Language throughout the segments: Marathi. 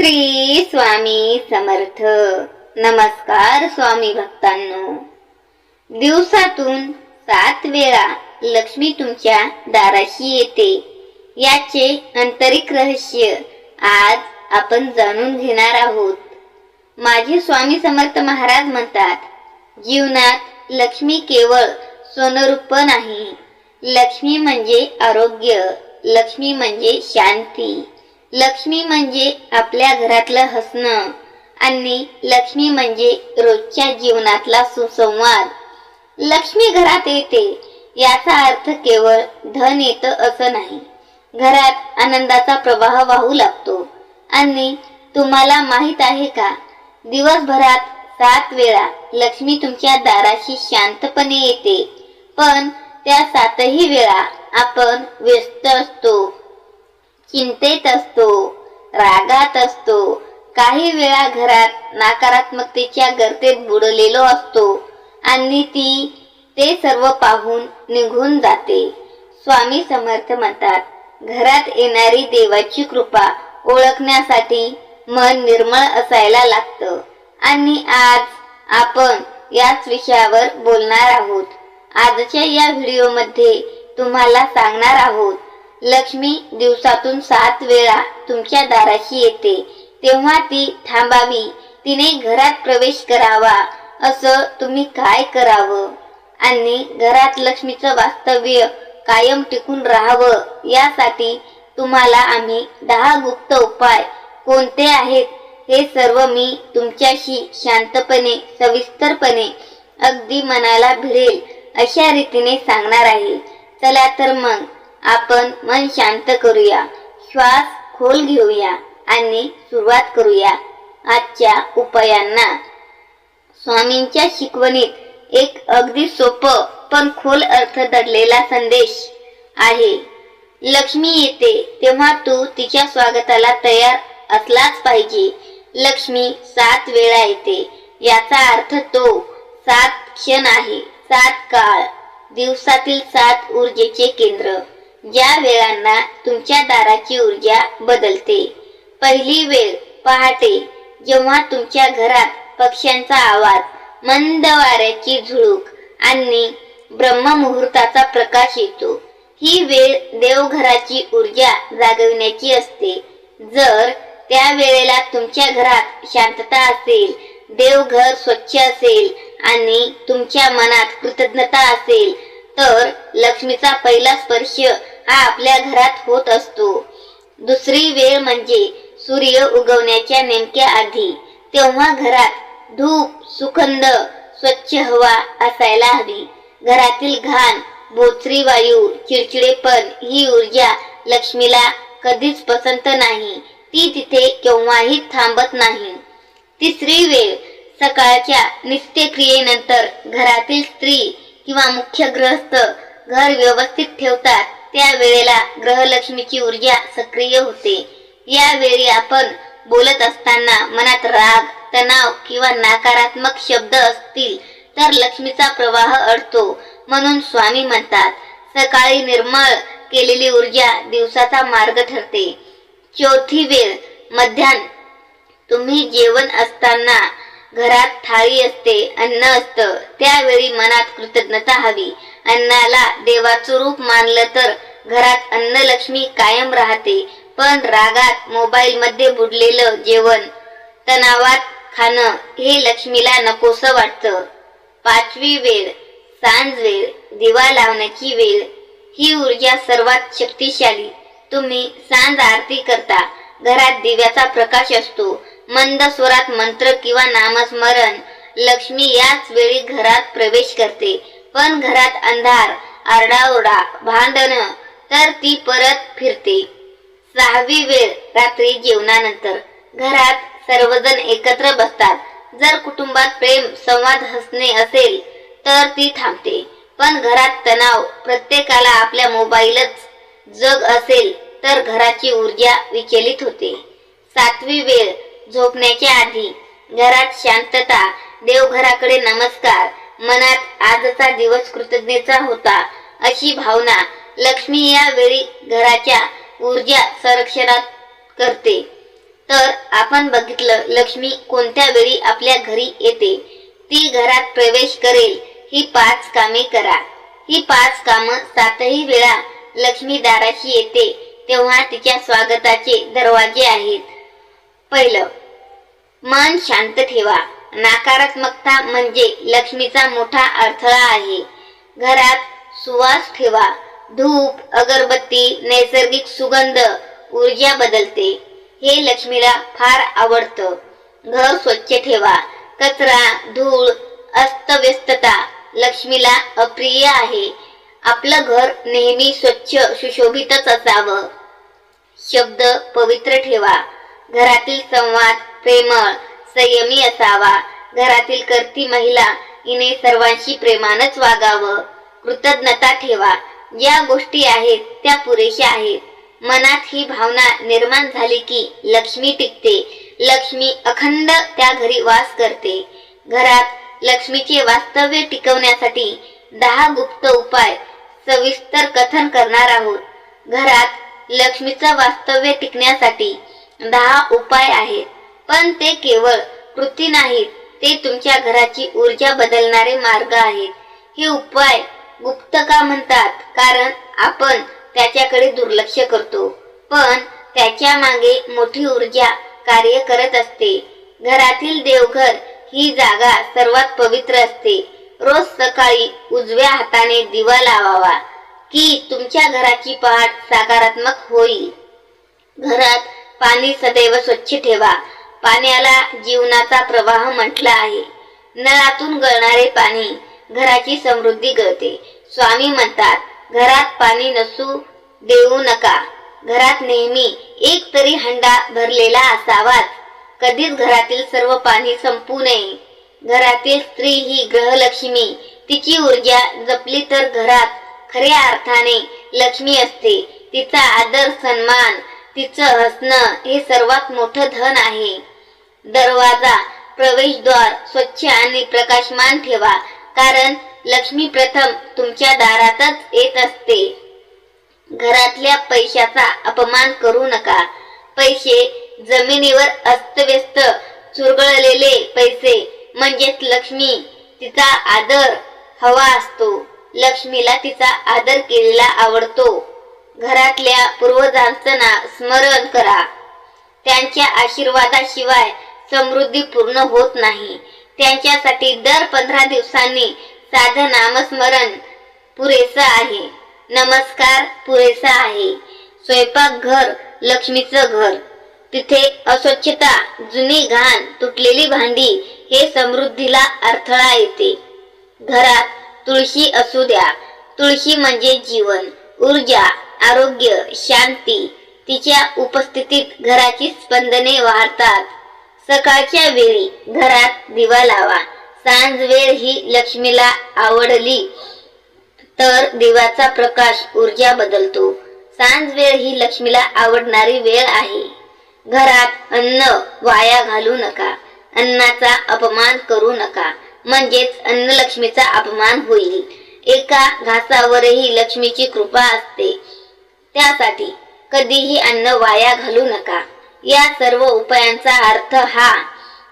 श्री स्वामी समर्थ. नमस्कार स्वामी भक्तांनो. दिवसातून सात वेळा लक्ष्मी तुमच्या दाराशी येते. याचे आंतरिक रहस्य आज आपण जाणून घेणार आहोत. माझे स्वामी समर्थ महाराज म्हणतात जीवनात लक्ष्मी केवळ सोनरूप नाही. लक्ष्मी म्हणजे आरोग्य लक्ष्मी म्हणजे शांती. लक्ष्मी म्हणजे आपल्या घरातलं हसणं आणि लक्ष्मी म्हणजे रोजच्या जीवनातला सुसंवाद. लक्ष्मी घरात येते याचा अर्थ केवळ धन येतं असं नाही. घरात आनंदाचा प्रवाह वाहू लागतो. आणि तुम्हाला माहीत आहे का दिवसभरात सात वेळा लक्ष्मी तुमच्या दाराशी शांतपणे येते. पण त्या सातही वेळा आपण व्यस्त असतो. चिंतेत असतो रागात असतो काही वेळा घरात नकारात्मकतेच्या गर्तेत बुडलेलो असतो आणि ती ते सर्व पाहून निघून जाते. स्वामी समर्थ म्हणतात घरात येणारी देवाची कृपा ओळखण्यासाठी मन निर्मळ असायला लागतं आणि आज आपण याच विषयावर बोलणार आहोत. आजच्या या व्हिडिओमध्ये तुम्हाला सांगणार आहोत लक्ष्मी दिवसातून सात वेळा तुमच्या दाराशी येते. तेव्हा ती थांबावी. तिने घरात प्रवेश करावा. असं तुम्ही काय करावं? आणि घरात लक्ष्मीचं वास्तव्य कायम टिकून राहावं यासाठी तुम्हाला आम्ही दहा गुप्त उपाय कोणते आहेत हे सर्व मी तुमच्याशी शांतपणे सविस्तरपणे अगदी मनाला भिडेल अशा रीतीने सांगणार आहे. चला तर मग. आपण मन शांत करूया. श्वास खोल घेऊया आणि सुरुवात करूया. आजच्या उपायांना. स्वामींच्या शिकवणीत एक अगदी सोपं पण खोल अर्थ दडलेला संदेश आहे. लक्ष्मी येते तेव्हा तू तिच्या स्वागताला तयार असलाच पाहिजे. लक्ष्मी सात वेळा येते. याचा अर्थ तो सात क्षण आहे. सात काळ. दिवसातील सात ऊर्जेचे केंद्र. ज्या वेळांना तुमच्या दाराची ऊर्जा बदलते पहिली वेळ पहाटे जेव्हा तुमच्या घरात पक्ष्यांचा आवाज मंद वाऱ्याची झुळूक आणि ब्रह्ममुहूर्ताचा प्रकाश येतो ही वेळ देवघराची ऊर्जा जागविण्याची असते. जर त्या वेळेला तुमच्या घरात शांतता असेल देवघर स्वच्छ असेल आणि तुमच्या मनात कृतज्ञता असेल तर लक्ष्मीचा पहिला स्पर्श हा आपल्या घरात होत असतो. दुसरी वेळ म्हणजे सूर्य उगवण्याच्या नेमक्या आधी. तेव्हा घरात धूप सुखंद स्वच्छ हवा असायला हवी. घरातील घाण बोचरी वायू चिडचिडेपण ही ऊर्जा लक्ष्मीला कधीच पसंत नाही. ती तिथे केव्हाही थांबत नाही. तिसरी वेळ सकाळच्या नित्यक्रियेनंतर घरातील स्त्री किंवा मुख्य ग्रहस्थ घर व्यवस्थित ठेवतात त्या वेळेला ग्रहलक्ष्मीची ऊर्जा सक्रिय होते. यावेळी आपण बोलत असताना मनात राग तणाव किंवा नकारात्मक शब्द असतील तर लक्ष्मीचा प्रवाह अडतो म्हणून स्वामी म्हणतात सकाळी निर्मळ केलेली ऊर्जा दिवसाचा मार्ग ठरते. चौथी वेळ मध्यान तुम्ही जेवण असताना घरात थाळी असते अन्न असतं. त्यावेळी मनात कृतज्ञता हवी. अन्नाला देवाचं रूप मानलं तर घरात अन्न लक्ष्मी कायम राहते. पण रागात मोबाईल मध्ये बुडलेलं जेवण तणावात खाणं हे लक्ष्मीला नकोस वाटतं. पाचवी वेळ सांज वेळ दिवा लावण्याची वेळ ही ऊर्जा सर्वात शक्तिशाली. तुम्ही सांज आरती करता. घरात दिव्याचा प्रकाश असतो. मंद स्वरात मंत्र किंवा नामस्मरण लक्ष्मी याच वेळी घरात प्रवेश करते. पण घरात अंधार आरडाओरडा भांडण तर ती परत फिरते. सहावी वेळ रात्री जेवणानंतर. घरात सर्वजण एकत्र बसतात. जर कुटुंबात प्रेम संवाद हसणे असेल तर ती थांबते. पण घरात तणाव प्रत्येकाला आपल्या मोबाईलच जग असेल तर घराची ऊर्जा विचलित होते. सातवी वेळ झोपण्याच्या आधी घरात शांतता देवघराकडे नमस्कार मनात आजचा दिवस कृतज्ञतेचा होता अशी भावना लक्ष्मी या वेळी घराच्या ऊर्जा संरक्षणात करते. तर आपण बघितलं लक्ष्मी कोणत्या वेळी आपल्या घरी येते? ती घरात प्रवेश करेल ही पाच कामे करा. ही पाच कामं सातही वेळा लक्ष्मी दाराशी येते तेव्हा तिच्या स्वागताचे दरवाजे आहेत. पहिलं मन शांत ठेवा. नकारात्मकता म्हणजे लक्ष्मीचा मोठा अडथळा आहे. घरात सुवास ठेवा. धूप अगरबत्ती नैसर्गिक सुगंध ऊर्जा बदलते. हे लक्ष्मीला फार आवडतं. घर स्वच्छ ठेवा. कचरा धूळ अस्तव्यस्तता लक्ष्मीला अप्रिय आहे. आपलं घर नेहमी स्वच्छ सुशोभितच असावं. शब्द पवित्र ठेवा. घरातील संवाद प्रेमळ संयमी असावा. घरातील करती महिला हिने सर्वांशी प्रेमानच वागावं. कृतज्ञता ठेवा. ज्या गोष्टी आहेत त्या पुरेशा आहेत. मनात ही भावना निर्माण झाली की लक्ष्मी टिकते. लक्ष्मी अखंड त्या घरी वास करते. घरात लक्ष्मीचे वास्तव्य टिकवण्यासाठी दहा गुप्त उपाय सविस्तर कथन करणार आहोत. घरात लक्ष्मीचं वास्तव्य टिकण्यासाठी दहा उपाय आहेत. पण ते केवळ कृती नाहीत ते तुमच्या घराची ऊर्जा बदलणारे मार्ग आहेत. हे उपाय गुप्त का म्हणतात? कारण आपण त्याच्याकडे दुर्लक्ष करतो. पण त्याच्यामागे मोठी ऊर्जा कार्य करत असते. घरातील देवघर ही जागा सर्वात पवित्र असते. रोज सकाळी उजव्या हाताने दिवा लावावा की तुमच्या घराची पहाट सकारात्मक होईल घरात पाणी सदैव स्वच्छ ठेवा. पाण्याला जीवनाचा प्रवाह म्हटला आहे. नळातून गळणारे पाणी घराची समृद्धी गळते. स्वामी म्हणतात घरात पाणी नसू देऊ नका. घरात नेहमी एक तरी हंडा भरलेला असावाच. कधीच घरातील सर्व पाणी संपू नये. घरातील स्त्री ही ग्रहलक्ष्मी. तिची ऊर्जा जपली तर घरात खऱ्या अर्थाने लक्ष्मी असते. तिचा आदर सन्मान तिचं हसणं हे सर्वात मोठं धन आहे. दरवाजा प्रवेशद्वार स्वच्छ आणि प्रकाशमान ठेवा कारण लक्ष्मी प्रथम तुमच्या दारातच येत असते. घरातल्या पैशाचा अपमान करू नका. पैसे जमिनीवर अस्तव्यस्त चुरगळलेले पैसे म्हणजेच लक्ष्मी तिचा आदर हवा असतो. लक्ष्मीला तिचा आदर केलेला आवडतो. घरातल्या पूर्वजांचं ना स्मरण करा. त्यांच्या आशीर्वादाशिवाय समृद्धी पूर्ण होत नाही. त्यांच्यासाठी दर पंधरा दिवसांनी साधं नामस्मरण पुरेसं आहे. नमस्कार पुरेसा आहे. स्वयंपाक घर लक्ष्मीचं घर. तिथे अस्वच्छता जुनी घाण तुटलेली भांडी हे समृद्धीला अडथळा येते. घरात तुळशी असू द्या. तुळशी म्हणजे जीवन ऊर्जा आरोग्य शांती. तिच्या उपस्थितीत घराची स्पंदने वाढतात सकाळच्या वेळी घरात दिवा लावा. सांज वेळ ही लक्ष्मीला आवडली तर दिवाचा प्रकाश ऊर्जा बदलतो. सांज वेळ ही लक्ष्मीला आवडणारी वेळ आहे. घरात अन्न वाया घालू नका. अन्नाचा अपमान करू नका. म्हणजेच अन्न लक्ष्मीचा अपमान होईल. एका घासावरही लक्ष्मीची कृपा असते. त्यासाठी कधीही अन्न वाया घालू नका. या सर्व उपायांचा अर्थ हा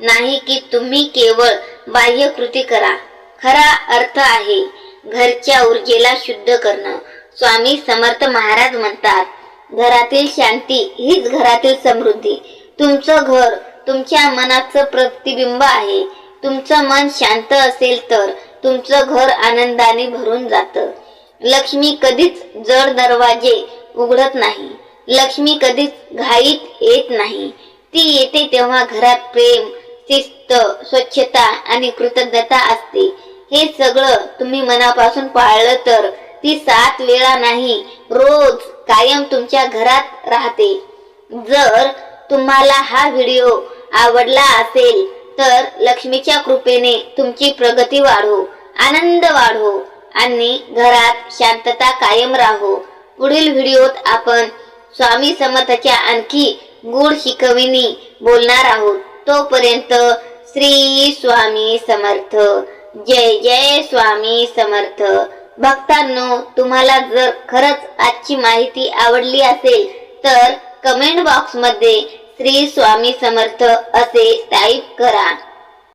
नाही की तुम्ही केवळ बाह्य कृती करा. खरा अर्थ आहे घरच्या ऊर्जेला शुद्ध करणं. स्वामी समर्थ महाराज म्हणतात घरातील शांती हीच घरातील समृद्धी. तुमचं घर तुमच्या मनाचं प्रतिबिंब आहे. तुमचं मन शांत असेल तर तुमचं घर आनंदाने भरून जातं. लक्ष्मी कधीच जड दरवाजे उघडत नाही. लक्ष्मी कधीच घाईत येत नाही. ती येते तेव्हा घरात प्रेम शिस्त स्वच्छता आणि कृतज्ञता असते. हे सगळं तुम्ही मनापासून पाळलं तर ती सात वेळा नाही रोज कायम तुमच्या घरात राहते. जर तुम्हाला हा व्हिडिओ आवडला असेल तर लक्ष्मीच्या कृपेने तुमची प्रगती वाढो आनंद वाढो आणि घरात शांतता कायम राहो. पुढील व्हिडिओत आपण स्वामी समर्थाच्या आणखी गुढ शिकविणी बोलणार आहोत. तोपर्यंत श्री स्वामी समर्थ. जय जय स्वामी समर्थ. भक्तांनो तुम्हाला जर खरंच आजची माहिती आवडली असेल तर कमेंट बॉक्समध्ये श्री स्वामी समर्थ असे टाईप करा.